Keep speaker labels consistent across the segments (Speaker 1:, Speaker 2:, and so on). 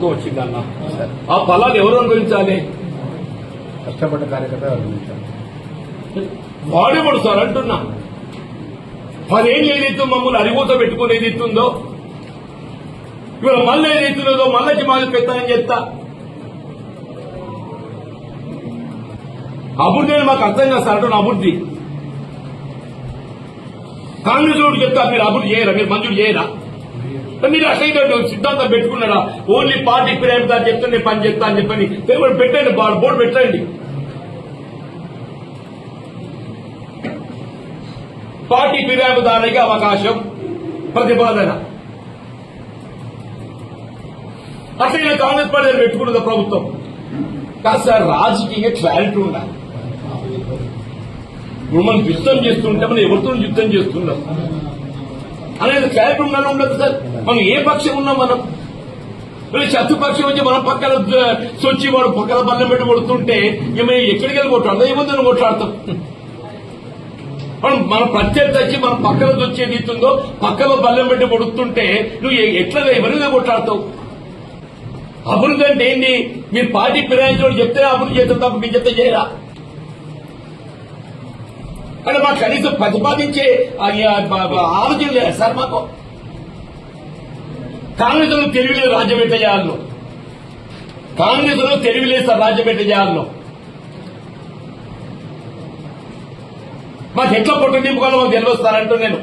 Speaker 1: ప్రభుత్వం వచ్చిందన్న ఆ ఫలాలు ఎవరు అనుభవించాలి?
Speaker 2: కష్టపడ్డ కార్యకర్త
Speaker 1: వాడేవాడు సార్ అంటున్నా. పదేళ్ళు ఏదైతే మమ్మల్ని అరిగూత పెట్టుకుని ఏదైతుందో ఇవాళ మళ్ళీ ఏదైతున్నదో మళ్ళీ మాది పెత్తనం చెప్తా. అభివృద్ధి అని మాకు అర్థం కాదు సార్ అంటున్నా అభివృద్ధి కాంగ్రెస్ చెప్తా మీరు అభివృద్ధి చేయరా? మీరు మంజూరు చేయరా? మీరు అసైన్మెంట్ సిద్ధాంతం పెట్టుకున్నాడా ఓన్లీ పార్టీ ఫిర్యాదు చెప్తే నేను పని చేస్తా అని చెప్పని. పేరు పెట్టండి బోర్డు పెట్టండి. పార్టీ ఫిర్యాదుదారునికి అవకాశం ప్రతిపాదన. అట్లయినా కాంగ్రెస్ పార్టీ పెట్టుకున్నది ప్రభుత్వం. కాదు సార్ రాజకీయ క్లారిటీ ఉండాలి. ఇప్పుడు మనం యుద్ధం చేస్తుంటే మనం ఎవరితో యుద్ధం చేస్తున్నాం అనేది క్లారిటీ ఉండాలి ఉండదు సార్. మనం ఏ పక్షం ఉన్నాం మనం శత్రుపక్షం వచ్చి మనం పక్కన సొచ్చి వాడు పక్కన బల్లెం పెట్టి కొడుతుంటే ఇక మేము ఎక్కడికి వెళ్ళి కొట్లాడతాం ఏముందని కొట్లాడతాం. మనం మన ప్రత్యర్థి వచ్చి మన పక్కన వచ్చేది ఇస్తుందో పక్కన బల్లెం పెట్టి కొడుతుంటే నువ్వు ఎట్లా ఎవరిగా కొట్లాడతావు? అభివృద్ధి అంటే ఏంటి మీరు పార్టీ ఫిరాయించిన చెప్తే అభివృద్ధి చేస్తాం తప్ప మీ చెప్తే చేయరా? అంటే మాకు కనీసం ప్రతిపాదించే ఆలోచన లేదా సార్ మాకు. కాంగ్రెస్లో తెలివిలేదు రాజ్యం ఎట్ట చేయాలను. కాంగ్రెస్లో తెలివిలేదు సార్ రాజ్యం ఎట్ట చేయాలను. మాకు ఎట్లా పొట్టు నింపుకోవాలో మాకు తెలియస్తారంటూ నేను.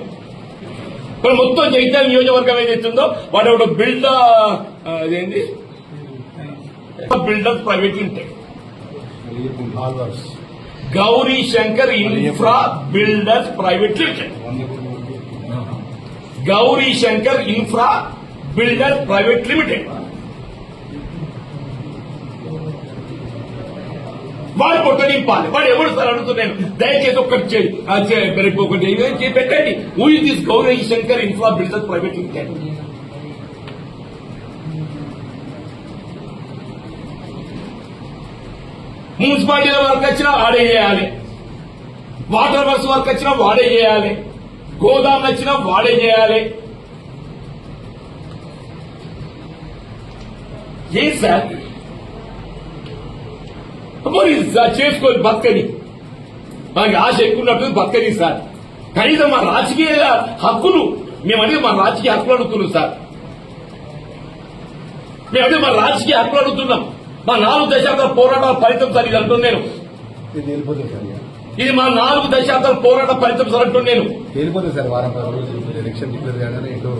Speaker 1: ఇప్పుడు మొత్తం జగిత్యాల నియోజకవర్గం ఏదైతుందో వాడు ఒకడు బిల్డ్ అదేంటి builder private limited
Speaker 2: all works
Speaker 1: Gauri Shankar infra builders private limited Gauri Shankar infra builder private limited వాడు పొట్ట నింపాలి వాడు ఎవరు సార్ అడుగుతున్నాను దయచేసి ఒక్కటి చేయి ఆ చే- రేపు ఒకటి ఏదో చేసి పెట్టండి who is this Gauri Shankar infra builders private limited మున్సిపాలిటీల work వచ్చినా వాడే చేయాలి. వాటర్ వర్క్స్ వర్క్ వచ్చినా వాడే చేయాలి. గోదాం వచ్చినా వాడే చేయాలి. ఏం సార్? మరి సార్ చేసుకోవాలి బతకని. మనకి ఆశ ఎక్కువ ఉన్నట్టు బతకని సార్. కనీసం మా రాజకీయ హక్కులు మేమనేది మా రాజకీయ హక్కులు అడుగుతున్నాం సార్. మేమదే మా రాజకీయ హక్కులు అడుగుతున్నాం. మా నాలుగు దశాబ్దాల పోరాటాల ఫలితం సార్ ఇది అంటున్నాను నేను
Speaker 2: ఇది
Speaker 1: మా నాలుగు దశాబ్దాల పోరాట ఫలితం సార్ అంటున్నాను నేను.
Speaker 2: తేలిపోతుంది సార్ వారం రోజులు ఎలక్షన్ డిక్లేర్ కాగానే ఇటు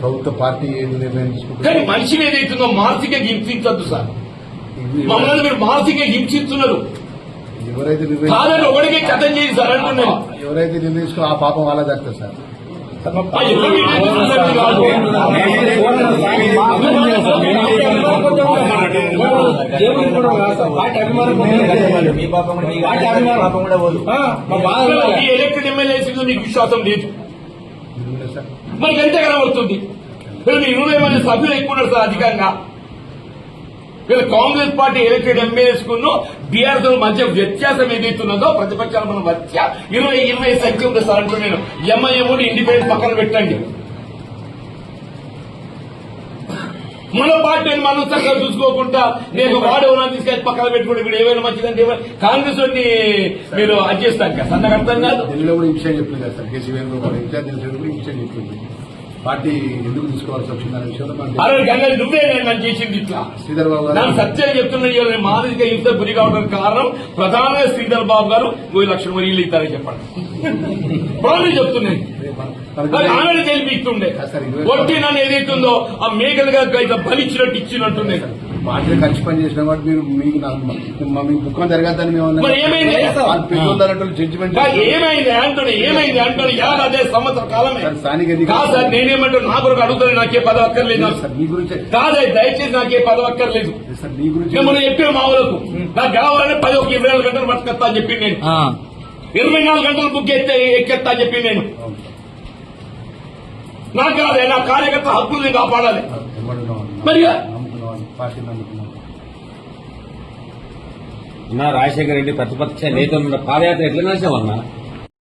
Speaker 2: ప్రభుత్వ పార్టీ ఏం నిర్ణయం
Speaker 1: కానీ
Speaker 2: తీసుకుంటుంది
Speaker 1: మనిషిని ఏదైతుందో మానసిక హింసించద్దు సార్. మమ్మల్ని మీరు మానసిక హింసిస్తున్నారు
Speaker 2: ఎవరైతే
Speaker 1: కాదని ఒకడికే కథం చేయి సార్ అంటున్నాను
Speaker 2: ఎవరైతే నిర్ణయించుకో ఆ పాపం వాళ్ళ దక్కుతుంది సార్.
Speaker 1: ఎలక్టెడ్ మీకు విశ్వాసం లేదు. మనకి ఎంత కనబడుతుంది వీళ్ళు ఇరవై మంది సభ్యులు ఎక్కువ ఉన్నారు సార్ అధికంగా. వీళ్ళు కాంగ్రెస్ పార్టీ ఎలక్టెడ్ ఎమ్మెల్యేస్ కును బీఆర్ఎస్ మధ్య వ్యత్యాసం ఏదైతున్నదో ప్రతిపక్షాల మన మధ్య ఇరవై ఇరవై సంఖ్య ఉంది సార్ అంటూ నేను ఎంఐఎం ఇండిపెండెంట్ పక్కన పెట్టండి. మన పార్టీని మనం చక్కగా చూసుకోకుండా నేను వాడేవనా తీసుకెళ్ళి పక్కన పెట్టుకుంటే వీడు ఏమైనా మంచిదంటే కాంగ్రెస్ వాడిని మీరు అది చేస్తాను కదా. సన్నగా కాదు.
Speaker 2: ఢిల్లీలో కూడా ఈ విషయం చెప్పింది సార్. కేసీఆర్ వేణుగోపాల్ ఇన్ఛార్జ్ కూడా ఈ విషయం చెప్పింది పార్టీ ఎందుకు తీసుకోవాల్సి విషయంలో
Speaker 1: నువ్వే నేను చేసింది ఇట్లా.
Speaker 2: శ్రీధర్ బాబు గారు
Speaker 1: సత్యం చెప్తున్నా మానసిక హింస గురి కావడానికి కారణం ప్రధానంగా శ్రీధర్ బాబు గారు పోయి లక్షల ఇల్లు ఇస్తారని చెప్పండి. ప్రాబ్లం చెప్తున్నాయి అది ఆనని తెలిపిస్తుండే కొట్టి నన్ను ఏదైతుందో ఆ మేకలుగా బలిచ్చినట్టు ఇచ్చినట్టుంది
Speaker 2: పార్టీలో కలిసి పని చేసిన వాటి మీరు మీకు మీకు దుఃఖం జరగద్దని మేము అన్నాం.
Speaker 1: మరి ఏమైంది?
Speaker 2: జడ్జిమెంట్
Speaker 1: ఏమైంది అంటున్నా ఏమైంది అంటున్నా యాభై అదే సంవత్సర కాలమే
Speaker 2: సార్, స్థానిక
Speaker 1: సార్ నేనేమంటాను నా కొరకు అడుగుతాను నాకే పదవి అక్కర్లేదు.
Speaker 2: సార్ మీ గురించి
Speaker 1: కాదే దయచేసి నాకే పదవి అక్కర్లేదు
Speaker 2: సార్ మీ గురించి
Speaker 1: మొన్న చెప్పిన మా ఊరకు నాకు కావాలంటే పది ఒక ఇరవై నాలుగు గంటలు బతుకొస్తా అని చెప్పి నేను ఇరవై నాలుగు గంటలు బుక్ ఎత్తే ఎక్కెత్తా అని చెప్పి నేను. నాకు కాదే నా కార్యకర్త హక్కుల్ని కాపాడాలి. మరి?
Speaker 2: నమ్ముకున్నాం పార్టీ నమ్ముకున్నాం
Speaker 3: అన్నా రాజశేఖర రెడ్డి ప్రతిపక్ష నేత పాదయాత్ర ఎట్లా నడిచామన్నా